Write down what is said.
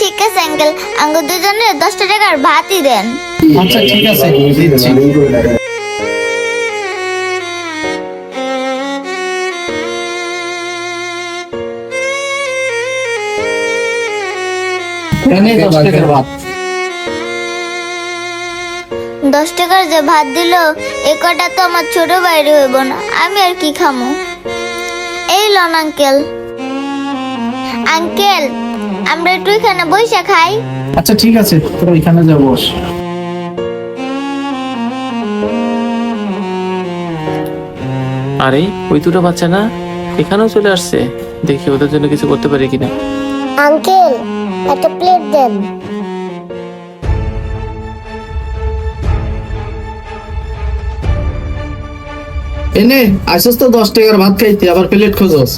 ঠিক আছে uncle. Uncle দুজনের দশটা টাকার ভাতই দেন। আচ্ছা ঠিক আছে দিচ্ছি। এনে দশ টাকার ভাত। দশ টাকার যে ভাত দিল এ কটা তো আমার ছোট বাইরে হইব না। আমি আর কি খামো? এই লন আঙ্কেল। আঙ্কেল আমরা একটু এখানে বইসা খাই। আচ্ছা ঠিক আছে তোর এখানে যা বস। আরে ওই দুটো বাচ্চা না? এখানেও চলে আসছে। দেখি ওদের জন্য কিছু করতে পারি কিনা। আঙ্কেল একটা প্লেট দেন। এনে আসিস তো দশ টাকার ভাত খাইতে আবার প্লেট খোঁজস।